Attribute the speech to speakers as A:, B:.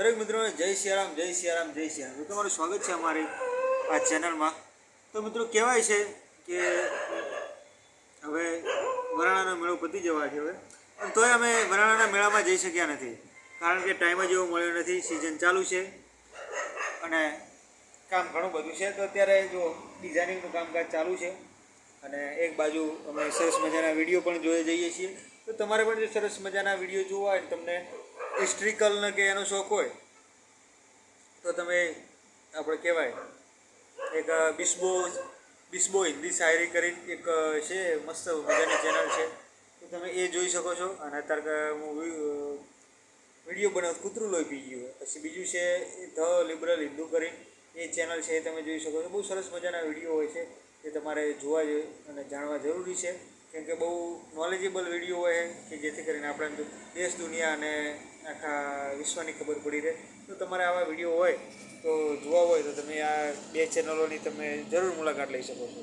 A: દરેક મિત્રોને જય સિયારામ જય સિયારામ જય સિયારામ. તમારું સ્વાગત છે અમારી આ ચેનલમાં. તો મિત્રો, કહેવાય છે કે હવે વરાણાનો મેળો પતી જવા છે હવે. પણ તોય અમે વરાણાના મેળામાં જઈ શક્યા નથી. કારણ કે ટાઈમ જ એવો મળ્યો નથી. સિઝન ચાલુ છે. અને કામ ઘણું બધું છે. તો અત્યારે જો ડિઝાઇનિંગનું કામકાજ ચાલુ છે. અને એક બાજુ અમે સરસ મજાના વીડિયો પણ જોઈ જઈએ છીએ. તો તમારે પણ જો સરસ મજાના વીડિયો જોવા હોય તમને હિસ્ટ્રિકલનો કે એનો શોખ હોય, તો તમે આપણે કહેવાય, એક બિસ્બો બિસ્બો હિન્દી શાયરી કરી એક છે, મસ્ત મજાની ચેનલ છે. તો તમે એ જોઈ શકો છો. અને અત્યારે હું વીડિયો બનાવ કૂતરું લોહી પી ગયું. પછી બીજું છે ધ લિબરલ હિન્દુ કરી. એ ચેનલ છે એ તમે જોઈ શકો છો. બહુ સરસ મજાના વીડિયો હોય છે એ તમારે જોવા જોઈએ અને જાણવા જરૂરી છે. કેમ કે બહુ નોલેજેબલ વીડિયો હોય કે જેથી કરીને આપણે દેશ, દુનિયા અને આખા વિશ્વની ખબર પડી રહે. તો તમારે આવા વીડિયો હોય તો જોવા હોય તો તમે આ બે ચેનલોની તમે જરૂર મુલાકાત લઈ શકો છો.